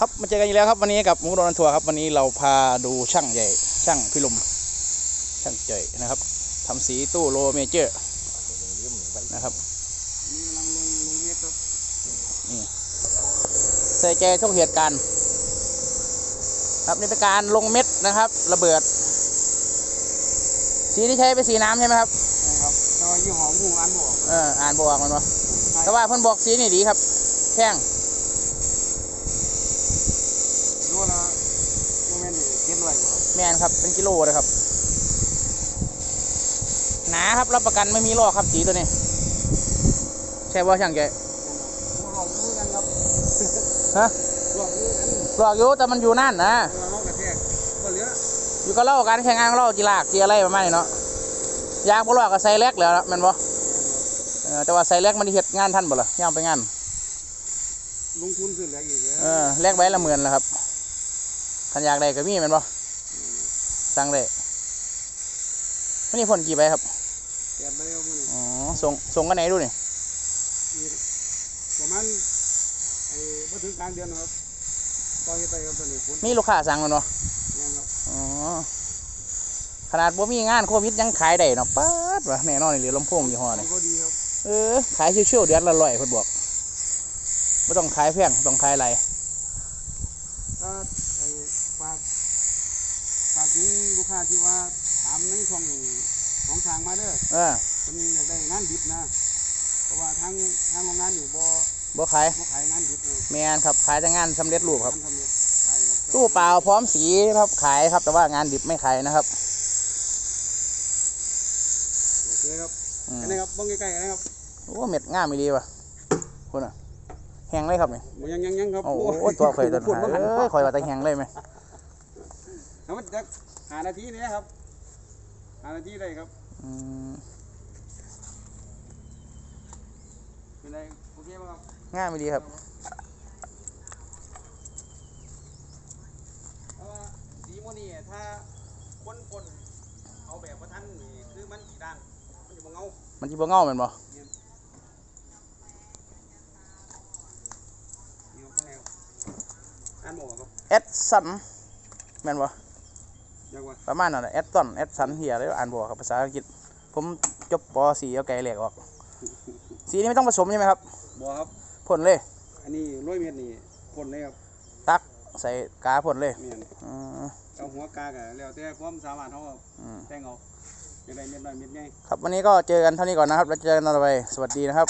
ครับมาเจอกันอีกแล้วครับวันนี้กับหมูโดนทัวร์ครับวันนี้เราพาดูช่างใหญ่ ช่างพิลมช่างใหญ่นะครับทำสีตู้โลเมเจอร์นะครับนี่กำลังลงลงเม็ดครับใส่ใจทุกเหตุการณ์ครับนี่เป็นการลงเม็ดนะครับ ระเบิด สีที่ใช้เป็นสีน้ำใช่ไหมครับนะครับแต่ว่ายี่ห้อหมูอันบอกเอออ่านบอกมันวะแต่ว่าเพิ่นบอกสีนี่ดีครับ แพง รู้ละโมเมนต์นี่เจ็ ดร้อยกว่าครับแมนครับเป็นกิโลเลยครับหนาครับรับประกันไม่มีลอกครับสีตัวนี้ ใช่ว่าช่างใหญ่หลอกมือกันครับฮะหลอกมือกันลอกอยู่แต่มันอยู่นั่นนะเวลาเขากระแทกก็เหลืออยู่ก็เล่าการแข่งงานก็เล่าจีลากจีอะไรประมาณนี้เนาะยางพวกลอกก็ใส่แลกแล้วแมันบ่เออแต่ว่าใส่แลกมันได้เฮ็ดงานท่านบ่ล่ะย่างไปงานลงทุนซื้อแหลกอีกแล้วเออแลกไว้ละหมื่นแล้วครับขันอยากได้ก็มีแมันบ่ สั่งได้วันนี้พ่นกี่ใบครับแกนไปเอามือนี่อ๋อส่งส่งกันไหนดูนี่อีกประมาณไอ้มาถึงกลางเดือนนะครับต่อเฮ็ดไปครับตอนนี้ฝนมีลูกค้าสั่งแมันบ่ยังครับอ๋อขนาดบ่มีงานโควิดยังขายได้เนาะป๊าดว่ะแน่นอนนี่เหลือลำโพงยี่ห้อขอนี่งเขาดีครับเออขายชิวๆเดือนละร้อยเพิ่นบอกไม่ต้องขายแพงต้องขายไรก็ไอ้ฝากฝาก ถึงลูกค้าที่ว่าถามในช่องของทางมาเด้อเออเป็นอยากได้งานดิบนะ เพราะว่าทางทางโรงงานนี่บ่บ่ขายบ่ขายงานดิบเลยแมนครับขายแต่งานสำเร็จรูปครับ งานทำเร็จขายครับตู้เปล่าพร้อมสีครับขายครับ แต่ว่างานดิบไม่ขายนะครับโอเคครับอืมอันนี้ครับเบิ่งใกล้ๆกันนะครับโอ้เม็ดงามไม่ดีว่ะคุณอะแห้งเลยครับนี่บ่ยังยังยังครับโอ้โหตัวข่อยตัวพูดหาบ่หันเอ้ยข่อยว่าแต่แห้งเลยไหม เอามันจะหานาทีนี้ครับ หานาทีได้ครับอืมเป็นไรโอเคบ่ครับงามไม่ดีครับเพราะว่าสีโมนี่ถ้าคนคนเอาแบบว่าท่านนี่คือมันสีด้านมันจะบ่เงามันที่บ่เงาแมันบ่นี่ครับข้างในครับอ่านหมอครับแอดสันแม่นบ่อยากว่า ประมาณนั้นแหละแอดสันแอดสันเฮียเลยอ่านบ่ครับภาษาอังกฤษ ผมจบป .4 เอาไก่เหล็กออก สีนี้ไม่ต้องผสมใช่ไหมครับบ่ครับพ่นเลย อันนี้ร้อยเมตรนี่พ่นเลยครับ ตักใส่กาพ่นเลยแม่นอืมเอาหัวกากะแล้วแต่ความสามารถเขาครับอืมแต่งเอาอย่างไรเม็ดน้อยเม็ดใหญ่ครับวันนี้ก็เจอกันเท่านี้ก่อนนะครับ แล้วเจอกันตอนต่อไป สวัสดีนะครับ